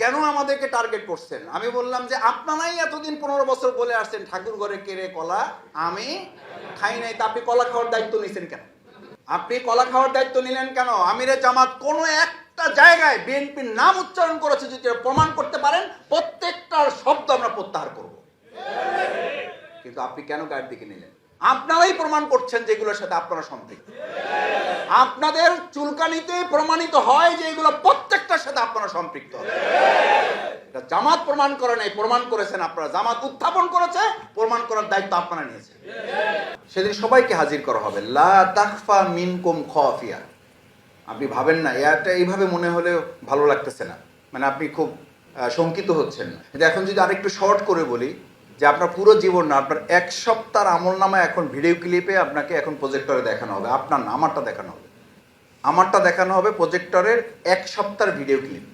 কেন আমাদেরকে টার্গেট করছেন? আমি বললাম যে, আপনারাই এতদিন পনেরো বছর বলে আসছেন, ঠাকুর ঘরে কেড়ে কলা? আমি খাই নাই, তা আপনি কলা খাওয়ার দায়িত্ব নিয়েছেন কেন? আপনি কলা খাওয়ার দায়িত্ব নিলেন কেন? আমিরে জামাত কোনো একটা জায়গায় বিএনপির নাম উচ্চারণ করেছে যদি প্রমাণ করতে পারেন প্রত্যেকটার শব্দ আমরা প্রত্যাহার করব। কিন্তু আপনি কেন গায়ের দিকে নিলেন? আপনারাই প্রমাণ করছেন যেগুলোর সাথে আপনারা সম্পৃক্ত। আপনাদের চুলকানিতে প্রমাণিত হয় যে এগুলো প্রত্যেকটার সাথে আপনারা সম্পৃক্ত। এটা জামাত প্রমাণ করে নাই, প্রমাণ করেছেন আপনারা। জামাত উত্থাপন করেছে, প্রমাণ করার দায়িত্ব আপনারা নিয়েছেন। সেদিন সবাইকে হাজির করা হবে। লা তাকফা মিনকুম খাফিয়া। আপনি ভাবেন না এটা এইভাবে মনে হলে ভালো লাগতেছে না। মানে আপনি খুব শঙ্কিত হচ্ছেন না। এখন যদি আরেকটু শর্ট করে বলি যে আপনার পুরো জীবন না, আপনার এক সপ্তাহ আমল নামা এখন ভিডিও ক্লিপে আপনাকে এখন প্রজেক্টরে দেখানো হবে। আপনার না, আমারটা দেখানো হবে। আমারটা দেখানো হবে প্রজেক্টরের এক সপ্তাহের ভিডিও ক্লিপ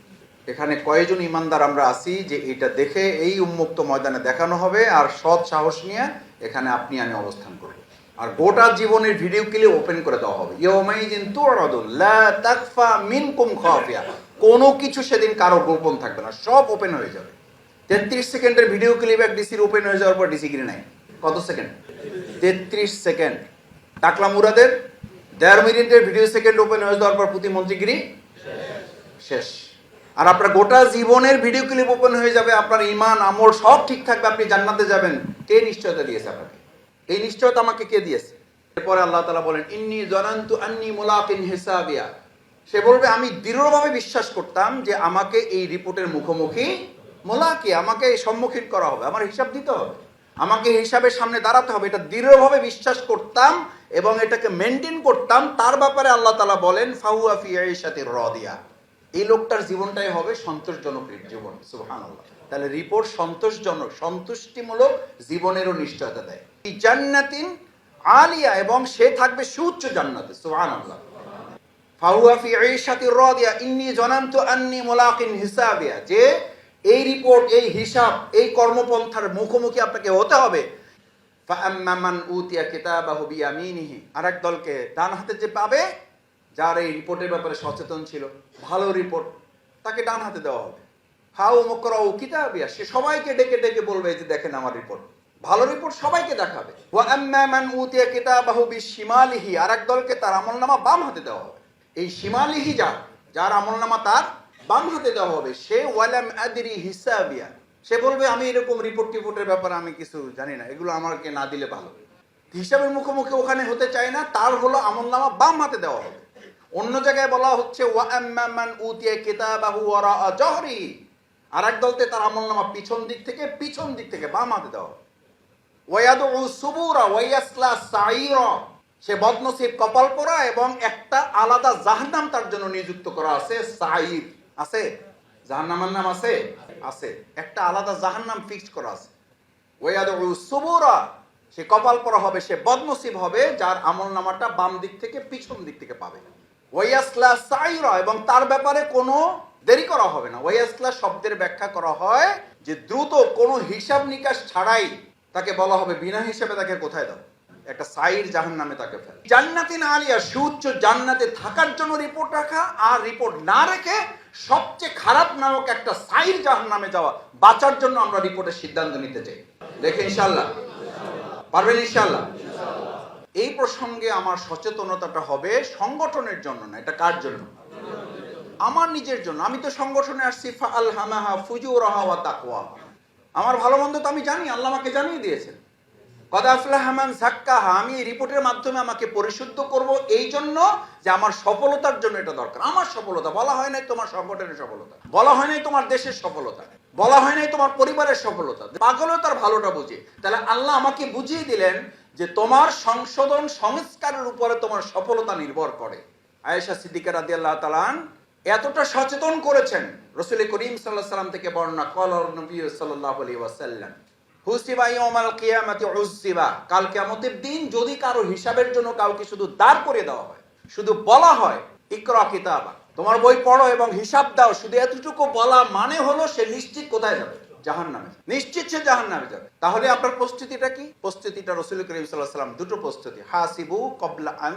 এখানে কয়জন ইমানদার আমরা আছি যে এটা দেখে এই উন্মুক্ত ময়দানে দেখানো হবে আর সৎ সাহস নিয়ে এখানে আপনি আমি অবস্থান করব। আর গোটা জীবনের ভিডিও ক্লিপ ওপেন করে দেওয়া হবে। কোনো কিছু সেদিন কারও গোপন থাকবে না, সব ওপেন হয়ে যাবে। তেত্রিশ সেকেন্ডের ভিডিও ক্লিপ এক ডিসির ওপেন হয়ে যাওয়ার পর ডিসি কিনে নাই কত সেকেন্ড? তেত্রিশ সেকেন্ড। টাকলা মুরাদের দেড় মিনিটের ভিডিও সেকেন্ড ওপেন হয়ে যাওয়ার পর প্রতিমন্ত্রীগিরি শেষ। আর আপনার গোটা জীবনের ভিডিও ক্লিপ ওপেন হয়ে যাবে, আপনার ইমান আমল সব ঠিক থাকবে, আপনি জান্নাতে যাবেন। কে নিশ্চয়তা দিয়েছে আপনাকে? এই নিশ্চয়তা আমাকে কে দিয়েছে? এরপরে আল্লাহ তালা বলেন, ইন্নি জনান্তু আন্নি মুলাকিন হিসাবিয়া। সে বলবে, আমি দৃঢ়ভাবে বিশ্বাস করতাম যে আমাকে এই রিপোর্টের মুখোমুখি মোলাকি আমাকে সম্মুখীন করা হবে, আমার হিসাব দিতে হবে। আমাকে হিসাবের সামনে দাঁড়াতে হবে, এটা দৃঢ়ভাবে বিশ্বাস করতাম এবং এটাকে মেনটেন করতাম। তার ব্যাপারে আল্লাহ তালা বলেন, ফাহুয়া ফিয়ার সাথে রদিয়া। এই লোকটার জীবনটাই হবে সন্তোষজনক জীবন সুবহান তাহলে রিপোর্ট সন্তোষজনক, সন্তুষ্টিমূলক জীবনেরও নিশ্চয়তা দেয়। এই জান্নাতিন আলিয়া এবং সে থাকবে সুউচ্চ জান্নাতে সুবহান আল্লাহ ফাহুয়া ফি ঈশাতির রাদিয়া, ইন্নী জানান্তু আন্নী মুলাকিন হিসাবিয়া। যে এই রিপোর্ট এই হিসাব, এই কর্মপন্থার মুখোমুখি আপনাকে হতে হবে। বিয়ামিনিহি। আরেক দলকে ডান হাতে যে পাবে, যার এই রিপোর্টের ব্যাপারে সচেতন ছিল, ভালো রিপোর্ট তাকে ডান হাতে দেওয়া হবে। হাউ মকরাউ কিতাবিয়া, সে সবাইকে ডেকে ডেকে বলবে যে দেখেন আমার রিপোর্ট ভালো রিপোর্ট সবাইকে দেখাবে। বিশিমালিহি, আরেক দলকে তার আমলনামা বাম হাতে দেওয়া হবে। এই সীমালিহি যার যার আমলনামা তার বাম হাতে দেওয়া হবে, সে ওয়ালাম আদরি হিসাবিয়া। সে বলবে, আমি এরকম রিপোর্ট টিপোর্টের ব্যাপারে আমি কিছু জানি না, এগুলো আমাকে না দিলে ভালো। হিসাবের মুখোমুখি ওখানে হতে চায় না, তার হলো আমলনামা বাম হাতে দেওয়া হবে। অন্য জায়গায় বলা হচ্ছে আর এক দলতে তার আমলনামা পিছন দিক থেকে, পিছন দিক থেকে বাম হাতে দেওয়া সে বদনসিব কপাল পরা এবং একটা আলাদা জাহান্নাম তার জন্য নিযুক্ত করা আছে সাইর আছে? জাহান্নামের নাম আছে? আছে। একটা আলাদা জাহান্নাম ফিক্সড করা আছে। ওয়াদু সুবুরা। সে কপাল পরা হবে, সে বদনসিব হবে, যার আমল নামাটা বাম দিক থেকে পিছন দিক থেকে পাবে। ওয়াইয়াসলা সাইরা, এবং তার ব্যাপারে কোনো দেরি করা হবে না। ওয়াইয়াসলা শব্দের ব্যাখ্যা করা হয় যে, দ্রুত কোনো হিসাব নিকাশ ছাড়াই তাকে বলা হবে। বিনা হিসাবে তাকে কোথায় দাও? একটা সাইর জাহান নামে তাকে ফেলে। জান্নাতিন আলিয়া সুউচ্চ জান্নাতে থাকার জন্য রিপোর্ট রাখা, আর রিপোর্ট না রেখে সবচেয়ে খারাপ নামক একটা সাইর জাহান নামে যাওয়া, বাঁচার জন্য আমরা রিপোর্টের সিদ্ধান্ত নিতে চাই। দেখে ইনশাল্লাহ পারবেন ইনশাল্লাহ এই প্রসঙ্গে আমার সচেতনতাটা হবে সংগঠনের জন্য না, এটা কার জন্য? আমার নিজের জন্য। আমি তো সংগঠনে আসছি ফাল হামাহা ফুজুরাহা ওয়া তাকওয়া। আমার ভালো মন্দ তো আমি জানি, আল্লাহ আমাকে জানিয়ে দিয়েছেন। কদাফলা হামান সাক্কাহা, আমি এই রিপোর্টের মাধ্যমে আমাকে পরিশুদ্ধ করব এই জন্য যে আমার সফলতার জন্য এটা দরকার। আমার সফলতা, বলা হয় নাই তোমার সংগঠনের সফলতা, বলা হয় নাই তোমার দেশের সফলতা, বলা হয় নাই তোমার পরিবারের সফলতা। পাগলও তার ভালোটা বুঝে। তাহলে আল্লাহ আমাকে বুঝিয়ে দিলেন যে তোমার সংশোধন সংস্কারের উপরে তোমার সফলতা নির্ভর করে। আয়েশা সিদ্দিকা রাদি আল্লাহ তালান এতটা সচেতন করেছেন রসুল করিম সাল্লাহ সাল্লাম থেকে বর্ণনা কল নবী সাল্লাহ আলী ওয়াসাল্লাম। হুসিবা কাল কিয়ামতের দিন যদি কারও হিসাবের জন্য কাউকে শুধু দাঁড় করে দেওয়া হয়, শুধু বলা হয়, ইকরা কিতাবা, তোমার বই পড়ো এবং হিসাব দাও, শুধু এতটুকু বলা মানে হলো সে নিশ্চিত কোথায় যাবে? জাহান নামে নিশ্চিত সে জাহান নামে যাবে। তাহলে আপনার প্রস্তুতিটা কি? প্রস্তুতিটা রসুল করিম সাল্লাম দুটো প্রস্তুতি, হাসিবু কবলা আন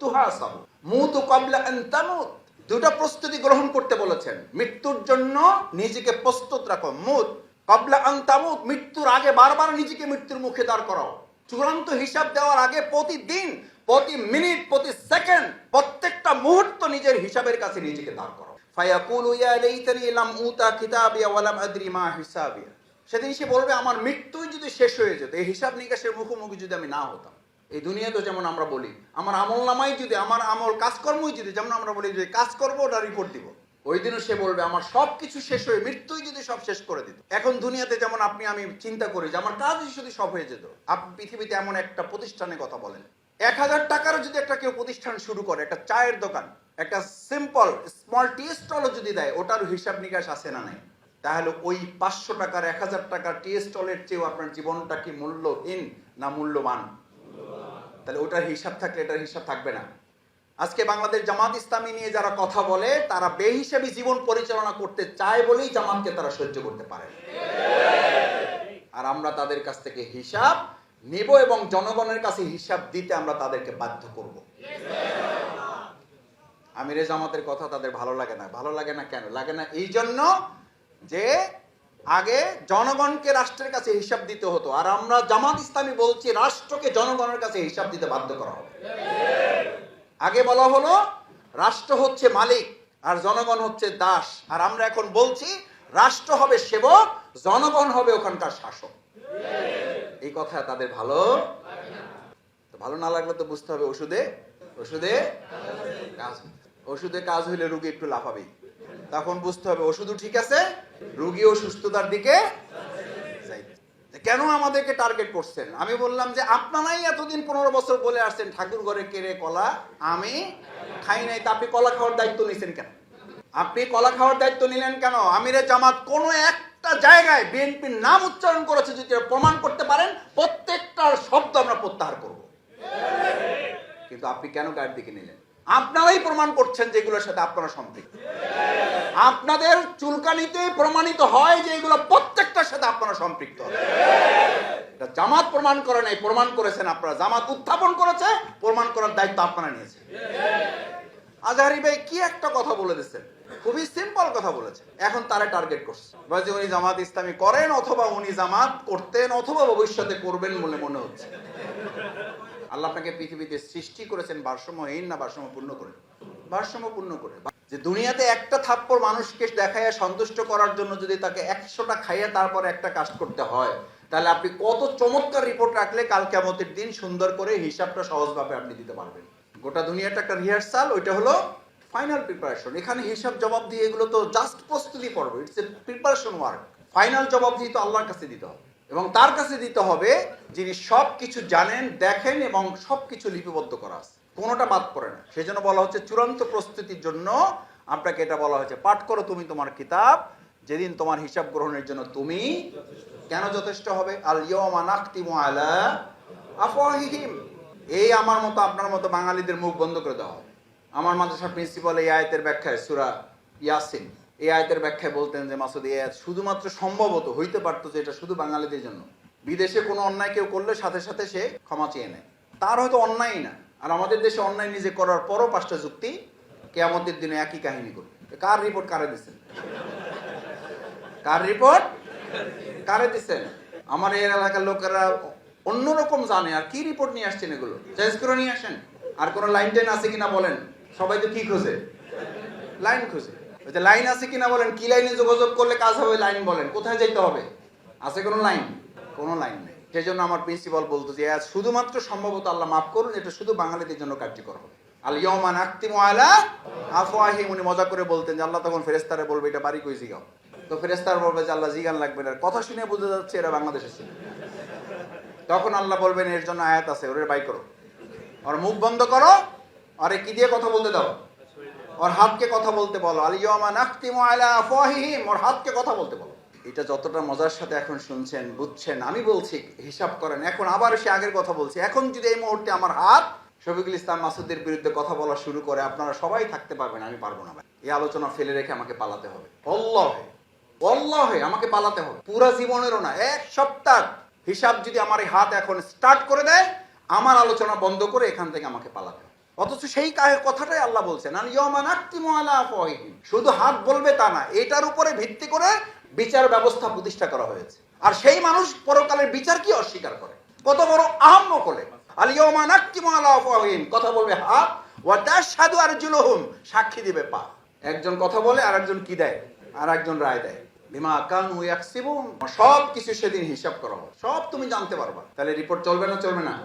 তুহাসাবু, মুতু কবলা আন তামুত। দুটো প্রস্তুতি গ্রহণ করতে বলেছেন। মৃত্যুর জন্য নিজেকে প্রস্তুত রাখো। মুদ কবলা আন্তামুদ মৃত্যুর আগে বারবার নিজেকে মৃত্যুর মুখে দাঁড় করাও। চূড়ান্ত হিসাব দেওয়ার আগে প্রতিদিন, প্রতি মিনিট, প্রতি সেকেন্ড, প্রত্যেকটা মুহূর্ত নিজের হিসাবের কাছে নিজেকে দাঁড় করো সেদিন সে বলবে, আমার মৃত্যুই যদি শেষ হয়ে যেত, এই হিসাব নিকাশের মুখোমুখি যদি আমি না হতাম। এই দুনিয়াতে যেমন আমরা বলি, আমার আমল নামাই যদি, আমার আমল কাজকর্মই যদি, যেমন আমরা বলি যে কাজ করব ওটা রিপোর্ট দিব। ওই দিনও সে বলবে, আমার সব কিছু শেষ হয়ে মৃত্যুই যদি সব শেষ করে দিত। এখন দুনিয়াতে যেমন আপনি, আমি চিন্তা করি যে আমার কাজই যদি সব হয়ে যেত আপনি পৃথিবীতে এমন একটা প্রতিষ্ঠানের কথা বলেন। এক হাজার টাকার যদি একটা কেউ প্রতিষ্ঠান শুরু করে, একটা চায়ের দোকান, একটা সিম্পল স্মল টি স্টলও যদি দেয় ওটার হিসাব নিকাশ আসে না নাই? তাহলে ওই পাঁচশো টাকার, এক হাজার টাকার টি স্টলের চেয়েও আপনার জীবনটা কি মূল্যহীন না মূল্যবান? তাহলে ওটার হিসাব থাকলে, এটার হিসাব থাকবে না। আজকে বাংলাদেশ জামাত ইসলামী নিয়ে যারা কথা বলে, তারা বেহিসাবি জীবন পরিচালনা করতে চায় বলেই জামাতকে তারা সহ্য করতে পারে। আর আমরা তাদের কাছ থেকে হিসাব নেব এবং জনগণের কাছে হিসাব দিতে আমরা তাদেরকে বাধ্য করব। আমিরে জামাতের কথা তাদের ভালো লাগে না। ভালো লাগে না কেন? লাগে না এই জন্য যে আগে জনগণকে রাষ্ট্রের কাছে হিসাব দিতে হতো। আর আমরা জামাত ইসলামী বলছি, রাষ্ট্রকে জনগণের কাছে হিসাব দিতে বাধ্য করা হবে। আগে বলা হলো, রাষ্ট্র হচ্ছে মালিক আর জনগণ হচ্ছে দাস। আর আমরা এখন বলছি, রাষ্ট্র হবে সেবক, জনগণ হবে ওখানকার শাসক। এই কথা তাদের ভালো? ভালো না লাগলে তো বুঝতে হবে ওষুধে। ওষুধে? কাজ ওষুধে কাজ হইলে রুগী একটু লাফাবেই। তখন বুঝতে হবে ওষুধও ঠিক আছে, রুগীও সুস্থতার দিকে কেন আমাদেরকে টার্গেট করছেন? আমি বললাম যে আপনারাই এতদিন পনেরো বছর বলে আসছেন, ঠাকুর ঘরে কেড়ে কলা আমি খাই নাই, তা আপনি কলা খাওয়ার দায়িত্ব নিছেন কেন? আপনি কলা খাওয়ার দায়িত্ব নিলেন কেন? আমিরে জামাত কোন একটা জায়গায় বিএনপির নাম উচ্চারণ করেছে যদি প্রমাণ করতে পারেন প্রত্যেকটার শব্দ আমরা প্রত্যাহার করব। কিন্তু আপনি কেন গায়ের দিকে নিলেন? আপনারাই প্রমাণ করছেন যেগুলোর সাথে আপনারা সম্পৃক্ত। আপনাদের চুলকানিতে প্রমাণিত হয় যে এগুলো প্রত্যেকটার সাথে আপনারা সম্পৃক্ত। এটা জামাত প্রমাণ করে নাই, প্রমাণ করেছেন আপনারা। জামাত উত্থাপন করেছে, প্রমাণ করার দায়িত্ব আপনারা নিয়েছেন। আজহারি ভাই, কি একটা কথা বলে দিচ্ছেন? খুবই সিম্পল কথা বলেছে এখন তারা টার্গেট করছে। বলে যে উনি জামাত ইসলামী করেন অথবা উনি জামাত করতেন অথবা ভবিষ্যতে করবেন বলে মনে হচ্ছে। আল্লাহ আপনাকে পৃথিবীতে সৃষ্টি করেছেন ভারসাম্যহীন না ভারসাম্য ভারসাম্যপূর্ণ করে? ভারসাম্যপূর্ণ করে। যে দুনিয়াতে একটা থাপ্পড় মানুষকে দেখাইয়া সন্তুষ্ট করার জন্য যদি তাকে একশোটা খাইয়া তারপর একটা কাজ করতে হয়, তাহলে আপনি কত চমৎকার রিপোর্ট রাখলে কাল কেমতের দিন সুন্দর করে হিসাবটা সহজভাবে আপনি দিতে পারবেন। গোটা দুনিয়াটা একটা রিহার্সাল ওইটা হলো ফাইনাল প্রিপারেশন এখানে হিসাব জবাব দিয়ে এগুলো তো জাস্ট প্রস্তুতি পর্ব it's a preparation work final জবাব দিয়ে তো আল্লাহর কাছে দিতে হবে। এবং তার কাছে দিতে হবে যিনি সব কিছু জানেন, দেখেন এবং সব কিছু লিপিবদ্ধ করা আছে। কোনোটা বাদ পড়ে না। সেই জন্য বলা হচ্ছে চূড়ান্ত প্রস্তুতির জন্য আপনাকে এটা বলা হয়েছে। পাঠ করো তুমি তোমার কিতাব, যেদিন তোমার হিসাব গ্রহণের জন্য তুমি কেন যথেষ্ট হবে? আল ইয়মা নাখতিমু আলা আফওয়াহিহিম। এই আমার মতো, আপনার মতো বাঙালিদের মুখ বন্ধ করে দেওয়া হবে আমার মাদ্রাসার প্রিন্সিপাল এই আয়াতের ব্যাখ্যায় সুরা ইয়াসিন। এই আয়তের ব্যাখ্যায় বলতেন যে মাসুদ, এই আয়াত শুধুমাত্র সম্ভবত হইতে পারতো যে এটা শুধু বাঙালিদের জন্য। বিদেশে কোনো অন্যায় কেউ করলে সাথে সাথে সে ক্ষমা চেয়ে নেয়। তার হয়তো অন্যায় না। আর আমাদের দেশে অন্যায় নিজে করার পরও পাঁচটা যুক্তি কেয়ামতের দিনে একই কাহিনী করবে। কার রিপোর্ট কারে দিচ্ছেন কার রিপোর্ট কারে দিচ্ছেন আমার এই এলাকার লোকেরা অন্যরকম জানে। আর কি রিপোর্ট নিয়ে আসছেন এগুলো? চেঞ্জ করে নিয়ে আসেন? আর কোনো লাইন টাইন আছে কিনা বলেন? সবাই তো কি খোঁজে? লাইন খুঁজে। ওই যে লাইন আছে কিনা বলেন, কি লাইনে যোগাযোগ করলে কাজ হবে লাইন বলেন, কোথায় যাইতে হবে? আছে কোনো লাইন? কোনো লাইন নেই। সেই জন্য আমার প্রিন্সিপাল বলতো যে শুধুমাত্র সম্ভবত আল্লাহ মাফ করুন, এটা শুধু বাঙালিদের জন্য কার্যকর হবে। আল ইয়মান আক্তিমু আলা আফওয়াহিম, উনি মজা করে বলতেন যে আল্লাহ তখন ফেরেস্তারে বলবে, এটা বাড়ি কই জিগাও? তো ফেরেস্তার বলবে যে, আল্লাহ জিগান লাগবে না। কথা শুনে বোঝা যাচ্ছে এরা বাংলাদেশে ছিল। তখন আল্লাহ বলবেন, এর জন্য আয়াত আছে, ওরে বাই করো। ওর মুখ বন্ধ করো, আরে কি দিয়ে কথা বলতে দাও? ওর হাতকে কথা বলতে বলো। আলিয়মা নাখতিমু আলা আফওয়াহিহিম ওর হাতকে কথা বলতে বলো। এটা যতটা মজার সাথে এখন শুনছেন বুঝছেন আমি বলছি হিসাব করেন এখন আবার সে আগের কথা বলছি। এখন যদি এই মুহূর্তে আমার হাত শফিকুল ইসলাম মাসুদের বিরুদ্ধে কথা বলা শুরু করে আপনারা সবাই থাকতে পারবেন আমি পারব না ভাই। এই আলোচনা ফেলে রেখে আমাকে পালাতে হবে। অল্লাহে অল্লাহে আমাকে পালাতে হবে। পুরা জীবনেরও না এক সপ্তাহ হিসাব যদি আমার এই হাত এখন স্টার্ট করে দেয় আমার আলোচনা বন্ধ করে এখান থেকে আমাকে পালাতে হবে। অথচ সেই কথাটাই আল্লাহ বলছেন আর। শুধু হাত বলবে তা না, এটার উপরে ভিত্তি করে বিচার ব্যবস্থা প্রতিষ্ঠা করা হয়েছে। আর সেই মানুষ পরকালের বিচার কি অস্বীকার করে। কত বড় আহম্ম করে। কথা বলবে হাত। ওয়া তাশহাদু আরজুলুহুম। সাক্ষী দিবে পা। একজন কথা বলে আর একজন কি দেয়? আর একজন রায় দেয়। বিমা কানু ইয়াকসিবুন। সব কিছু সেদিন হিসাব করা হবে। সব তুমি জানতে পারবা। তাহলে রিপোর্ট চলবে না চলবে না?